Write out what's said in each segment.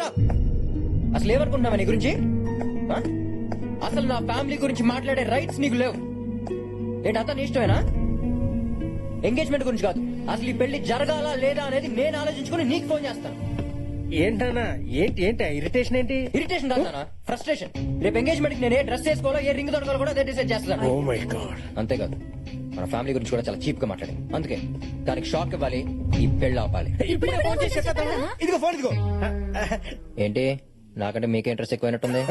Up. అసలు ఏమనుకుంటున్నావా నీ గురించి? అసలు నా ఫ్యామిలీ గురించి మాట్లాడే రైట్స్ నీకు లేవు. ఏంటి అంతా నీ ఇష్టమేనా? ఎంగేజ్మెంట్ గురించి కాదు. అసలు ఈ పెళ్ళి జరగాలా లేదా అనేది నేను ఆలోచించుకుని నీకు ఫోన్ చేస్తాను ఏంటన్నా? ఏంటి ఏంటి? ఇరిటేషన్ ఏంటి? ఇరిటేషన్ కాదు ఫ్రస్ట్రేషన్ రేపు ఎంగేజ్మెంట్ నేను ఏ డ్రెస్ వేసుకోవాలో ఏ రింగ్ దొరకాలో కూడా అదే డిసైడ్ చేస్తాను ఓ మై గాడ్ అంతేకాదు. మన ఫ్యామిలీ గురించి కూడా చాలా చీప్గా మాట్లాడింది. అందుకే దానికి షాక్ ఇవ్వాలి ఈ పెళ్ళి ఆపాలి. ఇప్పుడే ఫోన్ చేసి చెప్పేద్దామా? ఇదిగో ఫోన్ ఇదిగో. ఏంటి? నాకంటే మీకే ఇంట్రెస్ట్ ఎక్కువైనట్టుంది?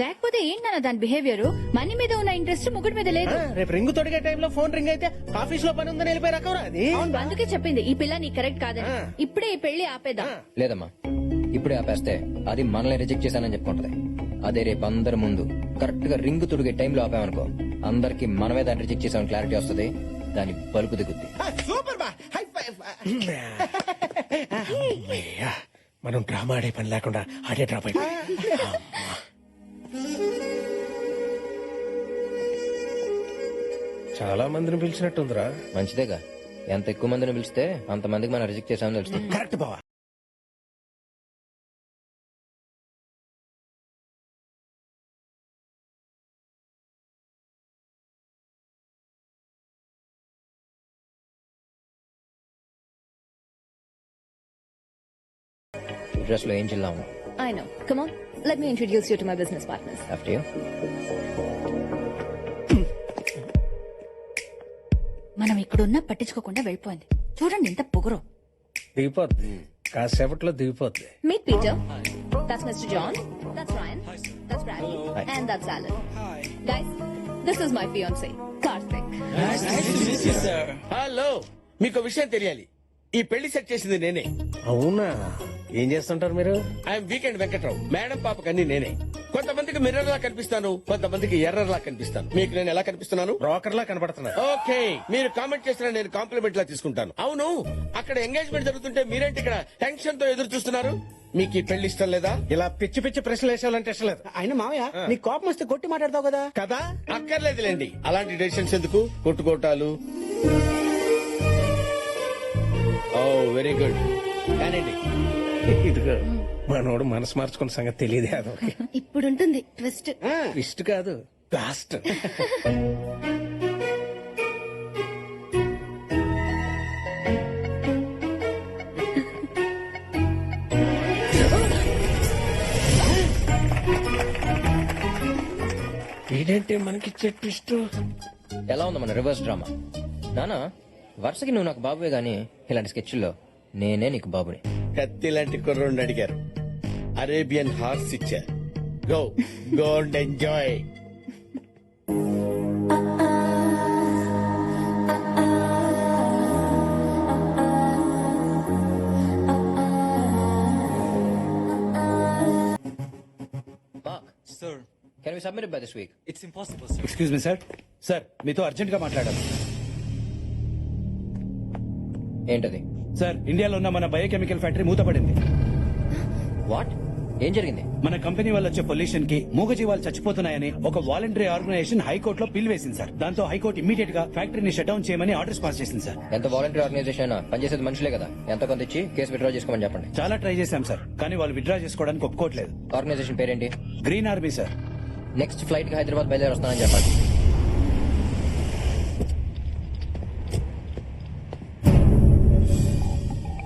లేకపోతే ఏంటన్న దాని బిహేవియర్ మనీ మీద ఉన్న ఇంట్రెస్ట్ ముగ్గురు మీద లేదు. రేపు రింగ్ తొడిగే టైంలో ఫోన్ రింగ్ అయితే ఆఫీస్లో పని ఉందని వెళ్ళిపోయి అది? అందుకే చెప్పింది ఈ పిల్ల నీ కరెక్ట్ కాదని. ఇప్పుడే ఈ పెళ్ళి ఆపేద్దాం. లేదమ్మా ఇప్పుడే ఆపేస్తే అది మనల్ని రిజెక్ట్ చేశానని చెప్పుకుంటది. అదే రేపు అందరి ముందు కరెక్ట్గా రింగ్ తుడిగే టైంలో ఆపామనుకో. అందరికి మనమే దాన్ని రిజెక్ట్ చేసామని క్లారిటీ వస్తుంది. దాని బలుపు దిగుద్ది. సూపర్ బా. హై ఫైవ్ అమ్మయ్యా, మనం డ్రామా ఆడే పని లేకుండా ఆడే డ్రాప్ అయిపోయి. చాలా మందిని పిలిచినట్టుందిరా. మంచిదేగా. ఎంత ఎక్కువ మందిని పిలిస్తే అంత మందికి మనం రిజెక్ట్ చేసామని తెలుస్తుంది. కరెక్ట్ బావా. డ్రెస్లో ఏం చిల్లాము I know come on let me introduce you to my business partners after you మనం ఇక్కడున్నా పట్టించుకోకుండా వెళ్ళిపోయింది. చూడండి ఎంత పొగరు. దిగిపోద్ది. కాసేపట్లో దిగిపోద్ది. Meet Peter that's mister John that's Ryan that's Brady and that's Alan guys this is my fiancee Karthik hello మీకు విషయం తెలియాలి. ఈ పెళ్ళి సెట్ చేసింది నేనే. అవునా? ఏం చేస్తుంటారు మీరు? I'm weekend Venkatrao. మేడం పాపకి అన్ని నేనే. కొంతమందికి మిర్రర్ లా కనిపిస్తాను కొంతమందికి ఎర్రర్ లా కనిపిస్తాను. మీకు నేను ఎలా కనిపిస్తున్నాను? బ్రోకర్ లా కనపడుతున్నా ఓకే. మీరు కామెంట్ చేసిన నేను కాంప్లిమెంట్ లా తీసుకుంటాను. అవును. అక్కడ ఎంగేజ్మెంట్ జరుగుతుంటే మీరేంటి ఇక్కడ టెన్షన్తో ఎదురు చూస్తున్నారు? మీకు ఈ పెళ్ళి ఇష్టం లేదా? ఇలా పిచ్చి పిచ్చి ప్రశ్నలు వేసేవాలంటే ఇష్టం లేదు. ఆయన మావయ్య నీ కోపం వస్తే కొట్టి మాట్లాడతావు కదా? కదా? అక్కర్లేదులేండి. అలాంటి డెసిషన్స్ ఎందుకు? కొట్టుకోటాలు ఓ వెరీ గుడ్ కానండి ఇదిగో మనోడు మనసు మార్చుకున్న సంగతి తెలియదు అదొక ఇప్పుడుంటుంది ట్విస్ట్. ఇష్ట కాదు లాస్ట్ ఏంటంటే మనకి ట్విస్ట్? ఎలా ఉంది మన రివర్స్ డ్రామా? నానా వరుసకి నువ్వు నాకు బాబువే గానీ ఇలాంటి స్కెచ్ల్లో నేనే నీకు బాబుని. కత్తి లాంటి కుర్రోడిని అడిగారు. అరేబియన్ హార్స్ ఇచ్చారు. Go go and enjoy Sir, can we submit by this week it's impossible, sir. Excuse me sir sir మీతో అర్జెంట్గా మాట్లాడాలి. ఏంటది? సార్ ఇండియాలో ఉన్న మన బయోకెమికల్ ఫ్యాక్టరీ మూతపడింది. వాట్ ఏం జరిగింది? మన కంపెనీ వల్ల వచ్చే పొల్యూషన్కి మూగజీవాలు చచ్చిపోతున్నాయని ఒక వాలంటరీ ఆర్గనైజేషన్ హైకోర్టులో పిల్ వేసింది సార్. దాంతో హైకోర్టు ఇమీడియట్గా ఫ్యాక్టరీని షట్ డౌన్ చేయమని ఆర్డర్స్ పాస్ చేసింది సార్. ఎంత వాలంటీర్ ఆర్గనైజేషన్ పనిచేసేది మనుషులే కదా. ఎంత కొంత ఇచ్చి కేసు విత్డ్రా చేసుకోమని చెప్పండి. చాలా ట్రై చేశాం సార్ కానీ వాళ్ళు విత్డ్రా చేసుకోవడానికి ఒప్పుకోవట్లేదు. ఆర్గనైజేషన్ పేరేంటి? Green army sir. నెక్స్ట్ ఫ్లైట్కి హైదరాబాద్ బయలుదేరి వస్తానని చెప్పండి.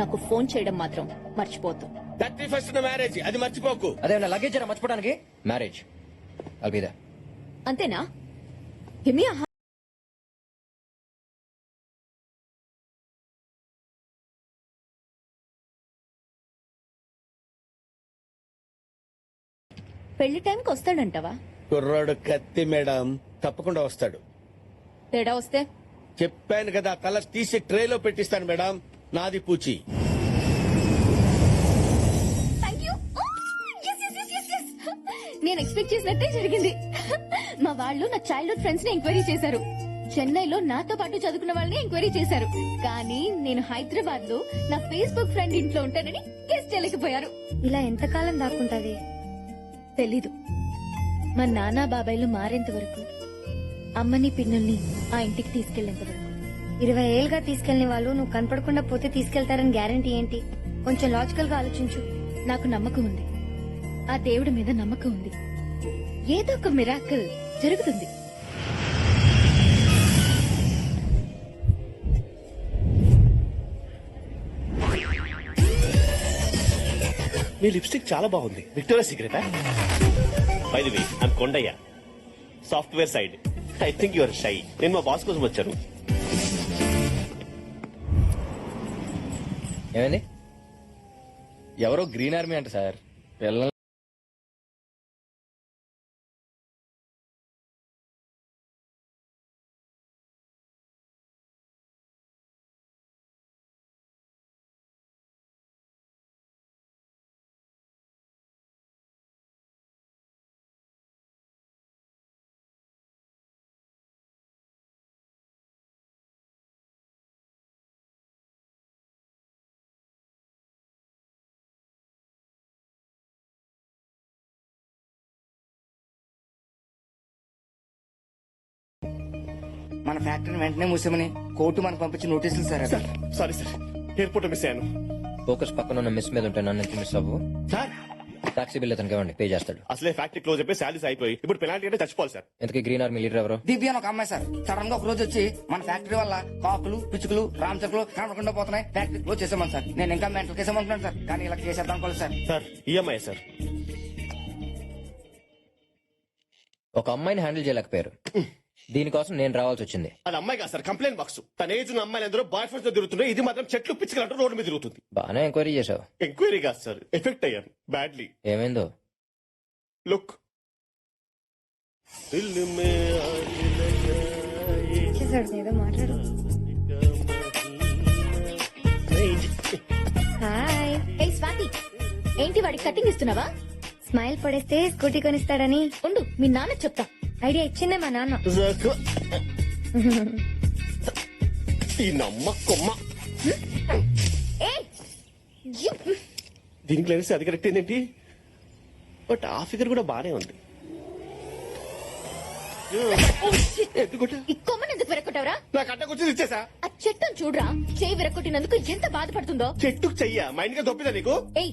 నాకు ఫోన్ చేయడం మాత్రం మర్చిపోద్దు థర్టీ ఫస్ట్ మ్యారేజ్ అది మర్చిపోకు. అదే నా లగేజ్ మర్చిపోవడానికి? మ్యారేజ్ అల్బిదా అంతేనా? హిమి ఆహా పెళ్ళి టైంకి వస్తాడంటావా? కుర్రాడు కత్తి మేడం తప్పకుండా వస్తాడు. తేడా వస్తే? చెప్పాను కదా తల తీసి ట్రేలో పెట్టిస్తాను మేడం. నాది పూచి. Oh, నేను ఎక్స్పెక్ట్ చేసినట్టే జరిగింది. మా వాళ్ళు నా చైల్డ్హుడ్ ఫ్రెండ్స్ని ఎంక్వైరీ చేశారు. చెన్నైలో నాతో పాటు చదువుకున్న వాళ్ళని ఎంక్వైరీ చేశారు. కానీ నేను హైదరాబాద్లో నా ఫేస్బుక్ ఫ్రెండ్ ఇంట్లో ఉంటానని గెస్ట్ చేయలేకపోయారు. ఇలా ఎంతకాలం దాక్కుంటది? తెలీదు. మా నానా బాబాయ్లు మారేంత వరకు అమ్మని పిన్నుల్ని ఆ ఇంటికి తీసుకెళ్ళేంత వరకు. ఇరవై ఏళ్ళుగా తీసుకెళ్ళిన వాళ్ళు నువ్వు కనపడకుండా పోతే తీసుకెళ్తారని గ్యారంటీ ఏంటి? కొంచెం లాజికల్గా ఆలోచించు. నాకు నమ్మకం ఉంది. ఆ దేవుడి మీద నమ్మకం ఉంది. ఏదో ఒక మిరాకిల్ జరుగుతుంది. మీ లిప్స్టిక్ చాలా బాగుంది. Victoria secret? By the way I'm Kondayya. Software side I think your shy నేను మా బాస్ కోసం వచ్చాను. ఏమండి? ఎవరో గ్రీన్ ఆర్మీ అంట సార్. పిల్లల్ని మన ఫ్యాక్టరీని వెంటనే మూసామని కోర్టు మనకు పంపించి నోటీసులు సార్ అది. సారీ సార్ ఎయిర్పోర్ట్ మిస్ అయ్యాను. ఫోకస్ పక్కన ఉన్న మిస్ మీద ఉంటే నన్ను మిస్ అవ్వు? సార్! టాక్సీ బిల్ అతనికి ఇవ్వండి. పే చేస్తాడు. అసలే ఫ్యాక్టరీ క్లోజ్ అయిపోయి శాలరీస్ అయిపోయి. ఇప్పుడు పెనాల్టీ అంటే చచ్చిపోవాలి సార్. ఎందుకు గ్రీన్ ఆర్మీ లీడర్ ఎవరు? దివ్య అని ఒక అమ్మాయి సార్. సడన్గా ఒక రోజు వచ్చి మన ఫ్యాక్టరీ వల్ల కాకులు పిచ్చుకలు రామచకులు కనపడకుండా పోతున్నాయి. ఫ్యాక్టరీ క్లోజ్ చేసామని సార్. నేను ఇంకా మెంటల్ కేసామనుకున్నాను సార్. కానీ ఇలా చేసేద్దాం అనుకోలేదు సార్. Sir EMI sir. ఒక అమ్మాయిని హ్యాండిల్ చేయలేకపోయారు. దీనికోసం నేను రావాల్సి వచ్చింది. అది అమ్మాయి కాదు సార్ కంప్లైంట్ బాక్స్. తన ఏజ్ ఉన్న అమ్మాయిలు అందరూ బాయ్ ఫ్రెండ్స్తో తిరుగుతున్నాయి ఇది మాత్రం చెట్లు పిచ్చుకలంటూ రోడ్డు మీద తిరుగుతుంది. బాగానే ఎంక్వైరీ చేసావు ఎంక్వైరీ కాదు సార్ ఎఫెక్ట్ అయ్యాను బ్యాడ్లీ ఏమైందో? లుక్ చేశాడు? ఏదో మాట్లాడు. హాయ్ ఏ స్వాతి ఏంటి వాడికి కటింగ్ ఇస్తున్నావా? స్మైల్ పడేస్తే స్కూటీ కొనిస్తాడని. ఉండు మీ నాన్న చెప్తా. ఐడియా ఇచ్చిందే మా నాన్న. ఈ నమ్మ కొమ్మ. దీనికి లేస్తే అది కరెక్ట్ ఏంటి? బట్ ఆ ఫిగర్ కూడా బానే ఉంది. చెట్టును చూడరా చేయి విరక్కొట్టినందుకు ఎంత బాధపడుతుందో. చెట్టుకు చెయ్య? మైండ్గా దొప్పిదా నీకు? ఏయ్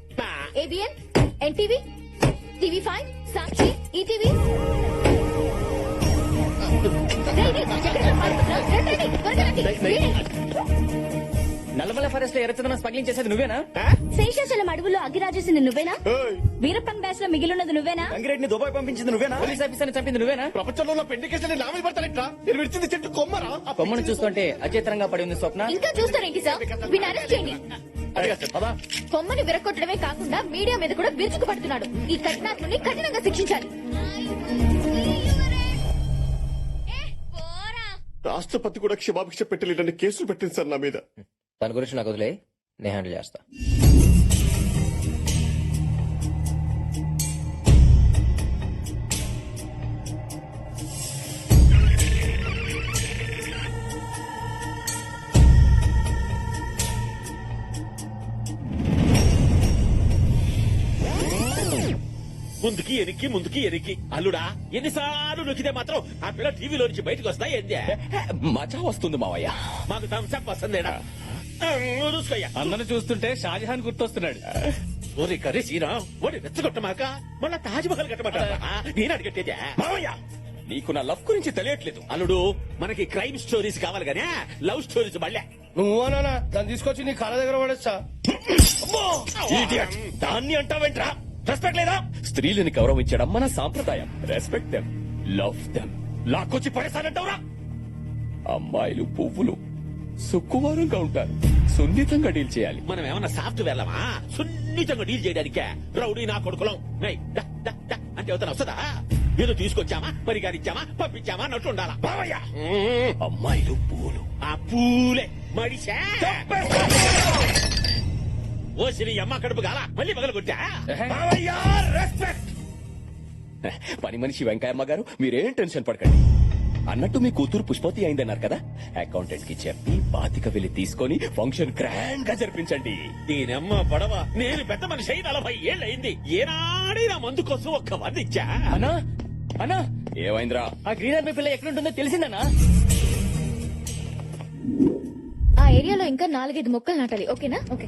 ABN NTV TV five Sakshi ETV Nallamala ఫారెస్ట్లో ఎర్రచందనం స్మగ్లింగ్ చేసేది నువ్వేనా? శేషాచలం అడవుల్లో అగ్గిరాజేసింది నువ్వేనా? ఏయ్, వీరప్పన్ బ్యాచ్లో మిగిలినది నువ్వేనా? గంగిరెడ్డిని దుబాయ్ పంపించింది నువ్వేనా? పోలీస్ ఆఫీసర్ చంపింది నువ్వేనా? ప్రపంచంలో ఉన్న పెండి కేసులు నా మీద పడతానిట్రా నేను విడిచింది చెట్టు కొమ్మరా? ఆ కొమ్మను చూస్తుంటే అచేతనంగా పడి ఉంది స్వప్న. ఇంకా చూస్తారేంటి సార్? వీని అరెస్ట్ చేయండి. కొమ్మని విరగొట్టడమే కాకుండా మీడియా మీద కూడా విరుచుకు పడుతున్నాడు ఈ కఠినాత్ముని కఠినంగా శిక్షించాలి. రాష్ట్రపతి కూడా క్షమాభిక్ష పెట్టలేదని కేసులు పెట్టింది సార్ నా మీద. దాని గురించి నాకు వదిలే నేను హ్యాండిల్ చేస్తా. ముందుకి ఎరికి ముందుకి ఎరికి అల్లుడా ఎన్నిసార్లు నొక్కితే మాత్రం ఆ పిల్ల టీవీలో నుంచి బయటకు వస్తాయి ఏంది? మజా వస్తుంది మావయ్య. మాకు థమ్స్అప్ వస్తుందేడా చూసుకోయ్యా అందరిని చూస్తుంటే షాజహాన్ గుర్తొస్తున్నాడు. ఓరి కర్రీ సీనా ఓడి రెచ్చగొట్టమాక మళ్ళా తాజ్ మహల్ కట్టమంటారా నేను అడిగట్టేదే. మావయ్య! నీకు నా లవ్ గురించి తెలియట్లేదు. అల్లుడు మనకి క్రైమ్ స్టోరీస్ కావాలి గానీ లవ్ స్టోరీస్ మళ్ళీ. నువ్వు అనా దాన్ని తీసుకొచ్చి నీ కళ్ళ దగ్గర పడేస్తా. దాన్ని అంటావేంట్రా? రెస్పెక్ట్ లేదా? స్త్రీలని గౌరవించడం మన సాంప్రదాయం. రెస్పెక్ట్ దెమ్ లవ్ దెమ్ లాక్కొచ్చి పడేసానంటావురా అమ్మాయిలు పువ్వులు సుక్కువారంగా ఉంటారు. సున్నితంగా డీల్ చేయాలి. మనం ఏమన్నా సాఫ్ట్వేర్ లమా సున్నితంగా డీల్ చేయడానికే? రౌడీ నా కొడుకులం. రేయ్, డా, డా, డా అంటే అవుతాను వస్తుందా? ఏదో తీసుకొచ్చామా? పరిగారిచ్చామా పంపించామా? అన్నట్టు ఉండాలా? బావయ్యా! అమ్మాయిలు పువ్వులు. ఆ పూలే. మడిసా! ఓ శ్రీ అమ్మ కడుపు గాల. మళ్ళీ పగల కొట్టా? బావయ్యా రెస్పెక్ట్ పని మనిషి వెంకయ్యమ్మ గారు మీరేం టెన్షన్ పడకండి. అన్నట్టు మీ కూతురు పుష్పతి అయిందన్నారు కదా? అకౌంటెంట్కి చెప్పి బాతిక వెళ్ళి తీసుకొని ఫంక్షన్ గ్రాండ్గా జరిపించండి. దీనమ్మ పడవ. నేను పెద్ద మనిషి అయి నలభై ఏళ్ళయింది. ఏనాడే నా మందు కోసం ఒక్క వంద ఇచ్చా? అన్నా అన్నా. ఏమైందిరా? ఆ గ్రీన్ ఆర్మీ పిల్ల ఎక్కడుంటుందో తెలిసిందన్నా? ఆ ఏరియాలో ఇంకా నాలుగైదు మొక్కలు నాటాలి. ఓకేనా? Okay.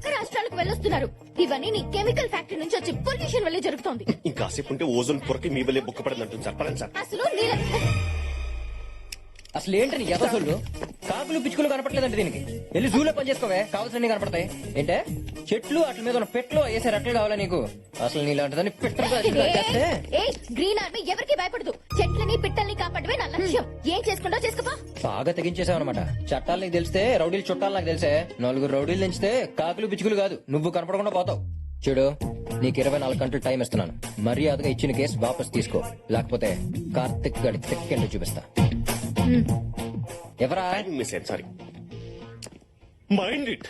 రాష్ట్రాలకు వెళ్ళొస్తున్నారు. ఇవన్నీ నీ కెమికల్ ఫ్యాక్టరీ నుంచి వచ్చి పొల్యూషన్ వల్లే జరుగుతోంది. ఇంకాసేపు ఉంటే ఓజోన్ పొరకి మీ వల్లే బుక్క పడదంటుంది సార్. పడండి సార్. అసలు నీళ్ళ అసలు ఏంటని ఎదసోళ్ళు కాకులు పిచ్చుకలు కనపట్లేదంటే దీనికి. వెళ్ళి జూలో పని చేసుకోవే కావాల్సినవి కనపడతాయి. ఏంటే? చెట్లు అట్ల మీద ఉన్న పెట్లు వేసే రెట్లు కావాలా నీకు? అసలు నీలాంటిదని గ్రీన్ ఆర్మీ ఎవరికి భయపడదు. చెట్లని పిట్టల్ని కాపాడమే నా లక్ష్యం. ఏం చేసుకుంటో చేసుకోపా. బాగా తెగించేసావన్నమాట. చట్టాలు నీకు తెలిస్తే రౌడీలు చుట్టాలు నాకు తెలిసే. నలుగురు రౌడీలు తెంచితే కాకులు పిచ్చుకలు కాదు. నువ్వు కనపడకుండా పోతావు. చూడు నీకు ఇరవై నాలుగు గంటలు టైం ఇస్తున్నాను. మర్యాదగా ఇచ్చిన కేసు వాపస్ తీసుకో. లేకపోతే కార్తిక్ గడి తెక్కెండు చూపిస్తా. ఎవరా? Miss sorry. Mind it.